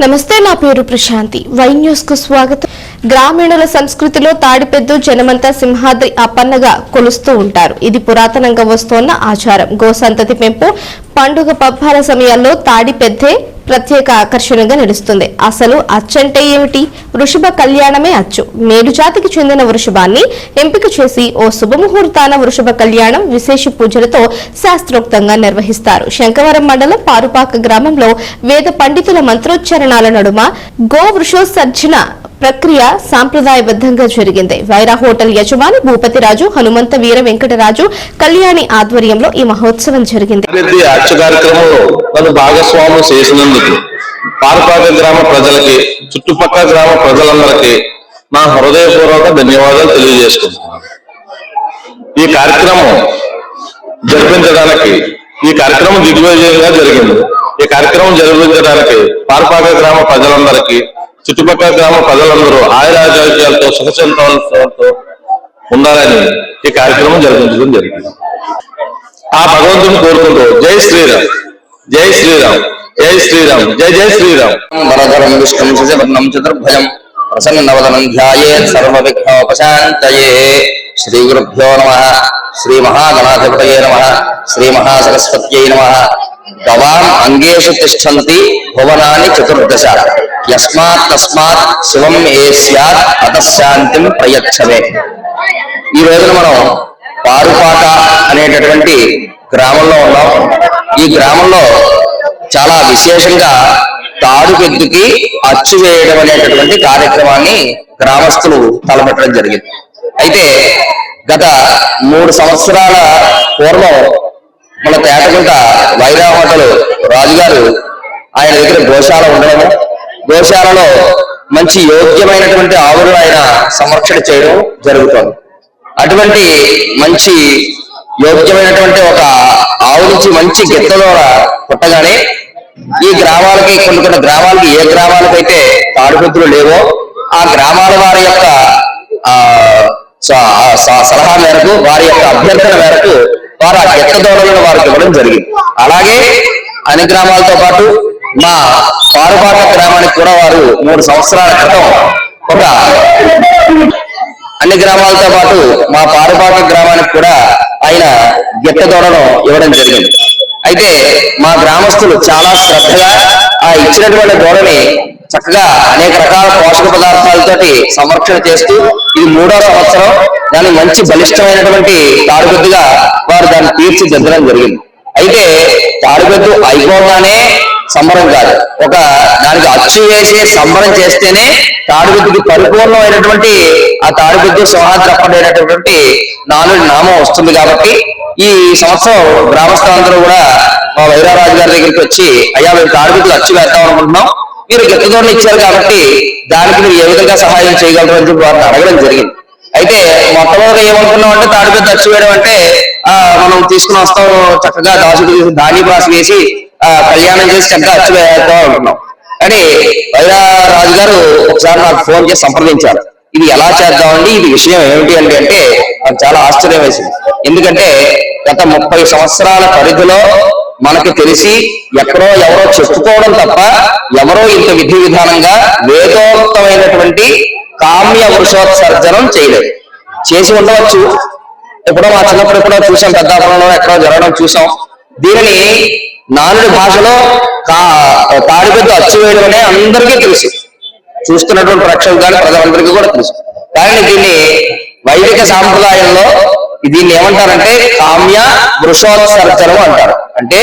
నమస్తే నా పేరు ప్రశాంతి. వై న్యూస్కు స్వాగతం. గ్రామీణుల సంస్కృతిలో తాడిపెద్దు జనమంతా సింహాద్రి అపన్నగా కొలుస్తూ ఉంటారు. ఇది పురాతనంగా వస్తోన్న ఆచారం. గోసంతతి పెంపు పండుగ పబ్బాల సమయాల్లో తాడిపెద్దే ప్రత్యేక ఆకర్షణగా నిలుస్తుంది అసలు అచ్చంటే ఏమిటి? వృషభ కళ్యాణమే అచ్చు. మేడు జాతికి చెందిన వృషభాన్ని ఎంపిక చేసి ఓ శుభముహూర్తాన వృషభ కళ్యాణం విశేష పూజలతో శాస్త్రోక్తంగా నిర్వహిస్తారు. శంకవరం మండలం పారుపాక గ్రామంలో వేద పండితుల మంత్రోచ్చరణాల నడుమ గో వృషోత్సర్జన ప్రక్రియ సాంప్రదాయబద్దంగా జరిగింది. వైరా హోటల్ యజమాని భూపతిరాజు హనుమంత వీర వెంకటరాజు కళ్యాణి ఆధ్వర్యంలో ఈ మహోత్సవం జరిగింది. భాగస్వామ్యం చేసినందుకు పారపాక గ్రామ ప్రజలకి చుట్టుపక్కల గ్రామ ప్రజలందరికీ నా హృదయపూర్వక ధన్యవాదాలు తెలియజేసుకుంటున్నాను. ఈ కార్యక్రమం జరిపించడానికి ఈ కార్యక్రమం దిగ్విజయంగా జరిగింది. ఈ కార్యక్రమం జరిపించడానికి పారపాక గ్రామ ప్రజలందరికీ చుట్టుపక్కల గ్రామ ప్రజలందరూ ఆయురారోగ్యాలతో సుఖ సంతోషాలతో ఉండాలని ఈ కార్యక్రమం జరిపించడం జరిగింది. ఆ భగవంతుని కోరుకుంటూ జై శ్రీరామ్ జై శ్రీరామ్ జై శ్రీరామ్ జై జై శ్రీరామ్. వరదరం విష్ణుం శశివర్ణం చతుర్భుజం ప్రసన్నవదనం ధ్యాయేత్ సర్వవిఘ్నోపశాంతయే. శ్రీ గురుభ్యో నమ శ్రీ మహాగణాధిపతయే నమ శ్రీ మహాసరస్వత్యై నమ. గవాం అంగేషు తిష్టంతి భువనాన్ని చతుర్దశ. యస్మాత్ తస్మాత్ శివం ఏ స్యాత్ అతశాంతిం ప్రయచ్చవే ఈ రోజున మనం పారుపాట అనేటటువంటి గ్రామంలో ఉన్నాం. ఈ గ్రామంలో చాలా విశేషంగా తాడుపెద్దుకి అచ్చు వేయడం అనేటటువంటి కార్యక్రమాన్ని గ్రామస్తులు తలపెట్టడం జరిగింది. అయితే గత మూడు సంవత్సరాల పూర్వం మన తేటగుంట వైరా హోటల్ రాజుగారు ఆయన దగ్గర గోశాల ఉండడము గోశాలలో మంచి యోగ్యమైనటువంటి ఆవులను ఆయన సంరక్షణ చేయడం జరుగుతుంది. అటువంటి మంచి యోగ్యమైనటువంటి ఒక ఆవు నుంచి మంచి గిత్త పుట్టగానే ఈ గ్రామాలకి కొన్ని కొన్ని గ్రామాలకి ఏ గ్రామాలకైతే తాడుపెద్దులు లేవో ఆ గ్రామాల వారి యొక్క ఆ స- స- సలహా మేరకు వారి యొక్క అభ్యర్థన మేరకు వారు ఆ గిత్త దూడలను వారికి ఇవ్వడం జరిగింది. అలాగే అన్ని గ్రామాలతో పాటు మా పారుపాట గ్రామానికి కూడా వారు మూడు సంవత్సరాల క్రితం ఒక అన్ని గ్రామాలతో పాటు మా పారుపాట గ్రామానికి కూడా ఆయన గిట్ట దూడను ఇవ్వడం జరిగింది. అయితే మా గ్రామస్తులు చాలా శ్రద్ధగా ఆ ఇచ్చినటువంటి దూడని చక్కగా అనేక రకాల పోషక పదార్థాలతోటి సంరక్షణ చేస్తూ ఇది మూడో సంవత్సరం. దాని మంచి బలిష్టమైనటువంటి తాడుబెద్దుగా వారు దాన్ని తీర్చిదిద్దడం జరిగింది. అయితే తాడుబెద్దు అయిపోగానే సంబరం కాదు. ఒక దానికి అచ్చు వేసి సంబరం చేస్తేనే తాడుబుద్ధికి పరిపూర్ణమైనటువంటి ఆ తాడుబుద్ధి సింహాద్రప్పడైనటువంటి నాలుగు నామం వస్తుంది కాబట్టి ఈ సంవత్సరం గ్రామస్తులందరూ కూడా మా వైరారాజు గారి దగ్గరికి వచ్చి అయ్యా మేము తాడుబుద్ధులు అచ్చు వేద్దాం అనుకుంటున్నాం. మీరు గిత్తదోళ్ళు ఇచ్చారు కాబట్టి దానికి మీరు ఏ విధంగా సహాయం చేయగలరు? అని చెప్పి వారిని అడగడం జరిగింది. అయితే మొట్టమొదటి ఏమనుకున్నాం అంటే తాడిపెద్ద అచ్చు వేయడం అంటే ఆ మనం తీసుకుని వస్తాం చక్కగా దాసుడు ధాన్య రాసి వేసి కళ్యాణం చేసి చక్కగా అచ్చు ఉంటున్నాం అని కానీ రాజు గారు ఒకసారి నాకు ఫోన్ చేసి సంప్రదించారు. ఇది ఎలా చేద్దామండి? ఇది విషయం ఏమిటి అంటే అంటే నాకు చాలా ఆశ్చర్యం వేసింది. ఎందుకంటే గత ముప్పై సంవత్సరాల పరిధిలో మనకు తెలిసి ఎక్కడో ఎవరో చెప్పుకోవడం తప్ప ఎవరో ఇంత విధి విధానంగా వేదోక్తమైనటువంటి కామ్య వృషోత్సర్జనం చేయలేదు. చేసి ఉండవచ్చు. ఎప్పుడో మా చిన్నప్పుడు ఎప్పుడో చూసాం పెద్దాపురంలో ఎక్కడో జరగడం చూసాం దీనిని నానుడి భాషలో కా తాడిపెద్దు అచ్చు వేయడం అనే అందరికీ తెలుసు. చూస్తున్నటువంటి ప్రేక్షకులు కానీ ప్రజలందరికీ కూడా తెలుసు. కానీ దీన్ని వైదిక సాంప్రదాయంలో దీన్ని ఏమంటారంటే కామ్య వృషోత్సర్జనం అంటారు. అంటే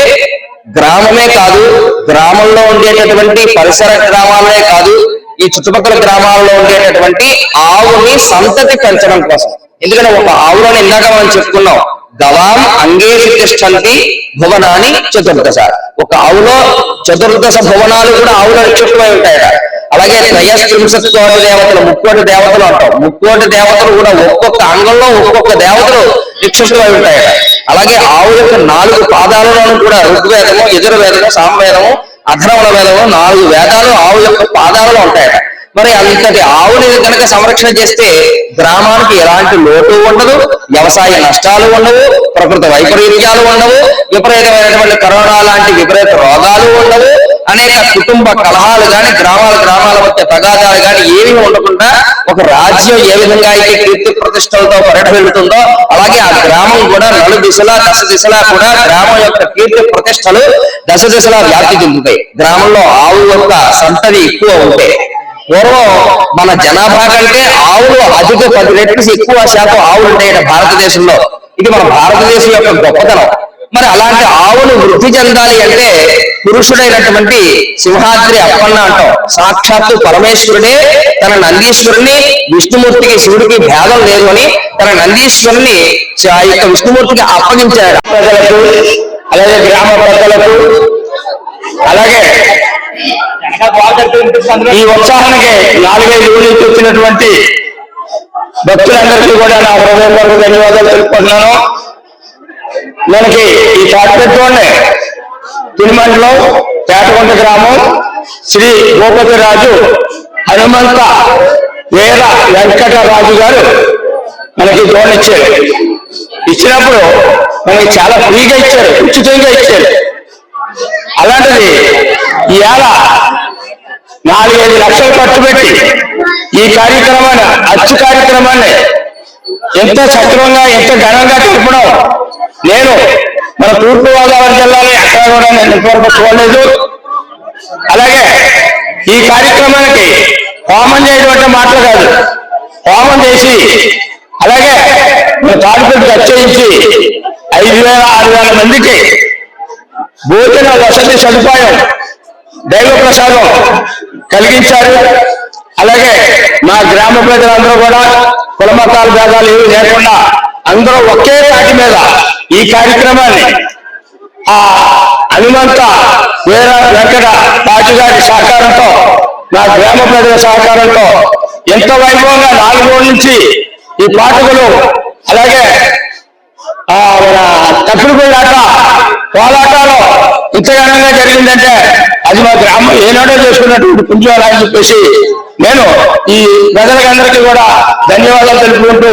గ్రామమే కాదు గ్రామంలో ఉండేటటువంటి పరిసర గ్రామాలే కాదు ఈ చుట్టుపక్కల గ్రామాల్లో ఉండేటటువంటి ఆవుని సంతతి పెంచడం కోసం. ఎందుకంటే ఒక ఆవులోని ఇందాక మనం చెప్పుకున్నాం గవాం అంగేషు తిష్టంతి చతుర్దశ ఒక ఆవులో చతుర్దశ భువనాలు కూడా ఆవుల నిక్షిప్తమై ఉంటాయట. అలాగే త్రయస్త్రింశత్ కోటి దేవతలు ముక్కోటి దేవతలు అంటాం. ముక్కోటి దేవతలు కూడా ఒక్కొక్క అంగంలో ఒక్కొక్క దేవతలు నిక్షిప్తమై ఉంటాయట. అలాగే ఆవు యొక్క నాలుగు పాదాలలోనూ కూడా ఋగ్వేదము యజుర్వేదము సామవేదము అధర్వణ వేదము నాలుగు వేదాలు ఆవు యొక్క పాదాలలో ఉంటాయట. మరి అంతటి ఆవుని కనుక సంరక్షణ చేస్తే గ్రామానికి ఎలాంటి లోటు ఉండదు వ్యవసాయ నష్టాలు ఉండవు ప్రకృతి వైపరీత్యాలు ఉండవు విపరీతమైనటువంటి కరోనా లాంటి విపరీత రోగాలు ఉండవు. అనేక కుటుంబ కలహాలు గాని గ్రామాల గ్రామాల మధ్య తగాదాలు గాని ఏమీ ఉండకుండా ఒక రాజ్యం ఏ విధంగా అయితే కీర్తి ప్రతిష్టలతో పరిఢవిల్లుతుందో అలాగే ఆ గ్రామం కూడా నలు దిశలా దశ దిశలా కూడా గ్రామం యొక్క కీర్తి ప్రతిష్టలు దశ దిశలా వ్యాప్తి చెందుతాయి. గ్రామంలో ఆవు యొక్క సంతతి ఎక్కువ ఉంటాయి పూర్వం మన జనాభా కంటే ఆవులు అధిక పది రెట్లు ఎక్కువ శాతం ఆవులు ఉంటాయి భారతదేశంలో. ఇది మన భారతదేశం యొక్క గొప్పతనం. మరి అలాంటి ఆవులు వృద్ధి చెందాలి అంటే పురుషుడైనటువంటి సింహాద్రి అప్పన్న అంటాం. సాక్షాత్తు పరమేశ్వరుడే తన నందీశ్వరుని విష్ణుమూర్తికి శివుడికి భేదం లేదు అని తన నందీశ్వరుని ఆ యొక్క విష్ణుమూర్తికి అప్పగించాడు ప్రజలకు అలాగే గ్రామ ప్రజలకు అలాగే ఈ ఉత్సాహానికి నాలుగైదు రోజులు వచ్చినటువంటి భక్తులందరికీ కూడా నా హృదయపూర్వక ధన్యవాదాలు తెలుపుకుంటున్నాను. మనకి ఈ తాటిపెట్టుకోండి తిరుమలలో పేటకొండ గ్రామం శ్రీ భూపతి రాజు హనుమంత వీర వెంకటరాజు గారు మనకి లోన్ ఇచ్చారు. ఇచ్చినప్పుడు మనకి చాలా ఫ్రీగా ఇచ్చారు ఉచితంగా ఇచ్చారు. అలాంటిది ఇవాళ నాలుగైదు లక్షలు ఖర్చు పెట్టి ఈ కార్యక్రమాన్ని అచ్చు కార్యక్రమాన్ని ఎంత సక్రమంగా ఎంత ఘనంగా జరపడం నేను మన తూర్పు గోదావరి జిల్లాలో ఎక్కడ కూడా నేను ఇంతవరకు చూడలేదు. అలాగే ఈ కార్యక్రమానికి హోమం చేయడం మాటలు కాదు హోమం చేసి అలాగే మన తాడిపెట్టి ఐదు వేల ఆరు వేల మందికి భోజన వసతి సదుపాయం దైవ ప్రసాదం కలిగించారు. అలాగే మా గ్రామ ప్రజలందరూ కూడా కులమతాల భేదాలు ఏమి లేకుండా అందరూ ఒకే తాటి మీద ఈ కార్యక్రమాన్ని ఆ హనుమంత వీర వెంకట పాటి గారి సహకారంతో నా గ్రామ ప్రజల సహకారంతో ఎంతో వైభవంగా నాలుగు రోజుల నుంచి ఈ పాఠకులు అలాగే ఆ మన తప్పిపోయాక పోలాటాలో ఇంత ఘనంగా జరిగిందంటే అది మా గ్రామం ఏనాడో చేసుకున్నటువంటి పుణ్యాలు చెప్పేసి నేను ఈ ప్రజలకందరికీ కూడా ధన్యవాదాలు తెలుపుకుంటూ